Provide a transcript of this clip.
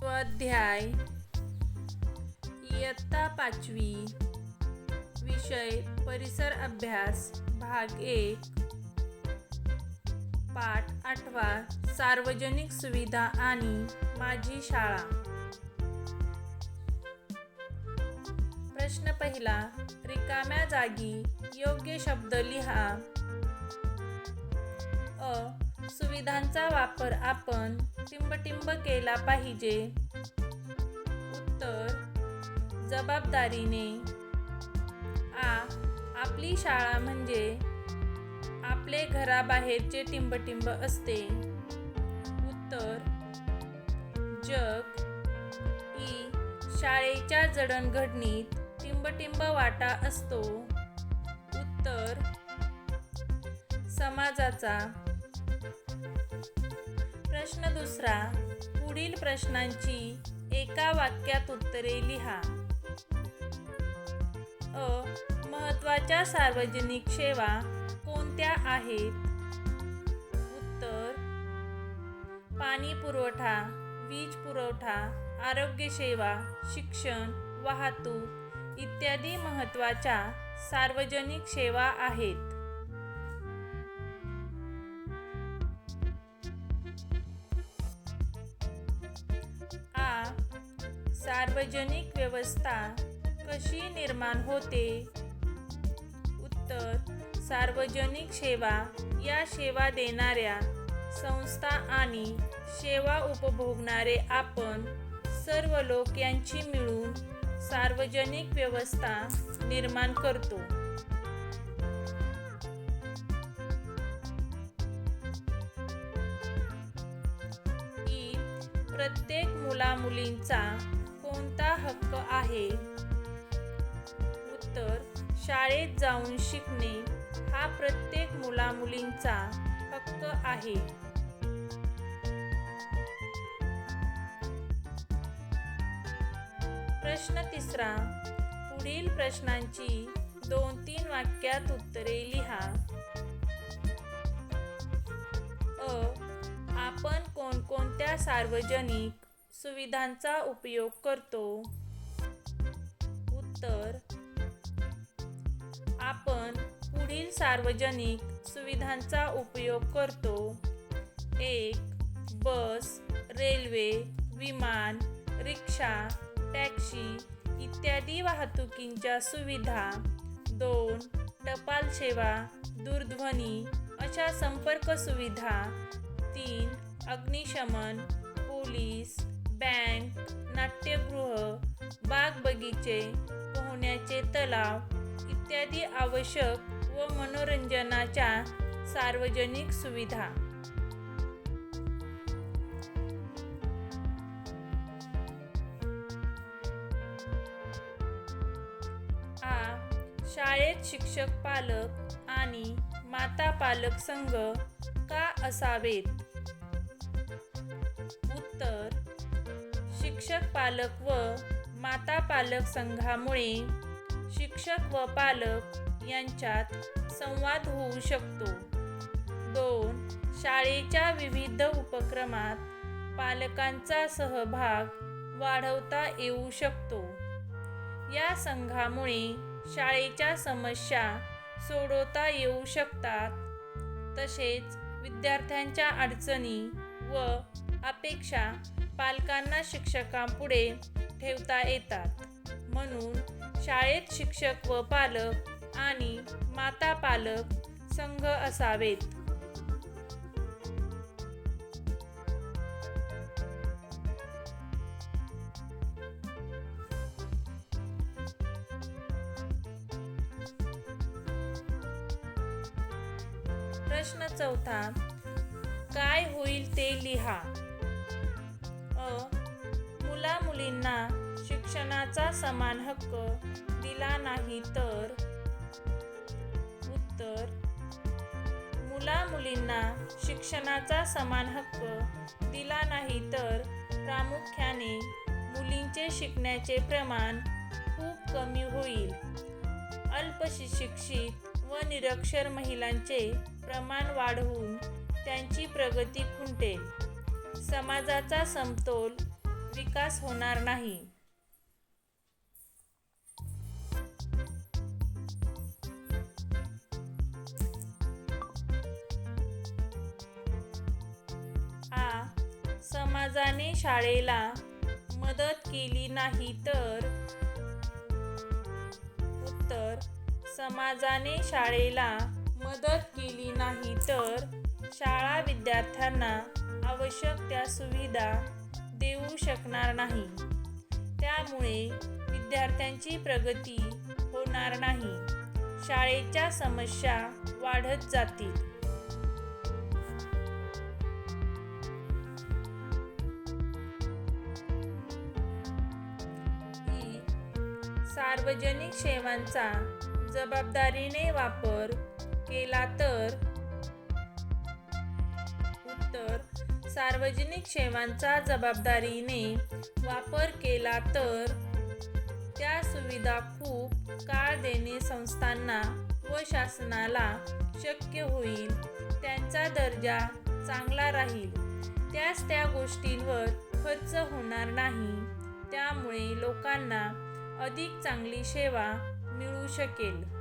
स्वाध्याय इयत्ता पाचवी विषय परिसर अभ्यास भाग एक. पाठ आठवा सार्वजनिक सुविधा आणि माझी शाळा. प्रश्न पहिला रिकाम्या जागी योग्य शब्द लिहा. अ सुविधांचा वापर आपण टिंबटिंब केला पाहिजे. उत्तर जबाबदारीने. आ आपली शाळा म्हणजे आपले घराबाहेरचे टिंबटिंब असते. उत्तर जग ई शाळेच्या जडणघडणीत टिंबटिंब वाटा असतो. उत्तर समाजाचा प्रश्न दुसरा पुढील प्रश्नांची एका वाक्यात उत्तरे लिहा. अ महत्त्वाच्या सार्वजनिक सेवा कोणत्या आहेत? उत्तर पाणी पुरवठा वीज पुरवठा आरोग्य सेवा शिक्षण वाहतूक इत्यादी महत्त्वाच्या सार्वजनिक सेवा आहेत. आ सार्वजनिक व्यवस्था कशी निर्माण होते? उत्तर सार्वजनिक सेवा या सेवा देणाऱ्या संस्था आणि सेवा उपभोगणारे आपण सर्व लोक यांची मिळून सार्वजनिक व्यवस्था निर्माण करतो. प्रत्येक मुलामुलींचा कोणता हक्क आहे? उत्तर शाळेत जाऊन शिकणे हा प्रत्येक मुलामुलींचा हक्क आहे. प्रश्न तिसरा पुढील प्रश्नांची दोन तीन वाक्यात उत्तरे लिहा. अ कोणत्या सार्वजनिक सुविधांचा उपयोग करतो. उत्तर. आपण पुढील सार्वजनिक सुविधांचा उपयोग करतो. एक बस रेल्वे विमान रिक्षा टॅक्सी इत्यादी वाहतुकींच्या सुविधा. दोन टपाल सेवा दूरध्वनी अशा संपर्क सुविधा. तीन अग्निशमन पोलीस बँक नाट्यगृह बाग बगीचे पोहण्याचे तलाव इत्यादी आवश्यक व मनोरंजनाच्या सार्वजनिक सुविधा. आ. शाळेत शिक्षक पालक आणि माता पालक संघ का असावेत? शिक्षक पालक व माता पालक संघामुळे शिक्षक व पालक यांच्यात संवाद होऊ शकतो. दोन शाळेच्या विविध उपक्रमात पालकांचा सहभाग वाढवता येऊ शकतो. या संघामुळे शाळेच्या समस्या सोडवता येऊ शकतात. तसेच विद्यार्थ्यांच्या अडचणी व अपेक्षा पालकांना शिक्षकांपुढे ठेवता येतात. म्हणून शाळेत शिक्षक व पालक आणि माता पालक संघ असावेत. प्रश्न चौथा काय होईल ते लिहा. मुला मुलींना शिक्षणाचा समान हक्क दिला नाही तर उत्तर मुला मुलींना शिक्षणाचा समान हक्क दिला नाही तर प्रामुख्याने मुलींचे शिकण्याचे प्रमाण खूप कमी होईल. अल्पशिक्षित व निरक्षर महिलांचे प्रमाण वाढवून त्यांची प्रगती खुंटेल. समाजाचा समतोल विकास होणार नाही. आ समाजाने शाळेला मदत केली नाही तर? उत्तर समाजाने शाळेला मदत केली नाही तर शाळा विद्यार्थ्यांना आवश्यक त्या सुविधा देऊ शकणार नाही. त्यामुळे विद्यार्थ्यांची प्रगती होणार नाही. शाळेच्या समस्या वाढत जातील. सार्वजनिक सेवांचा जबाबदारीने वापर केला तर सार्वजनिक सेवांचा जबाबदारीने वापर केला तर त्या सुविधा खूप काळ देणे संस्थांना व शासनाला शक्य होईल. त्यांचा दर्जा चांगला राहील. त्याच त्या गोष्टींवर खर्च होणार नाही. त्यामुळे लोकांना अधिक चांगली सेवा मिळू शकेल.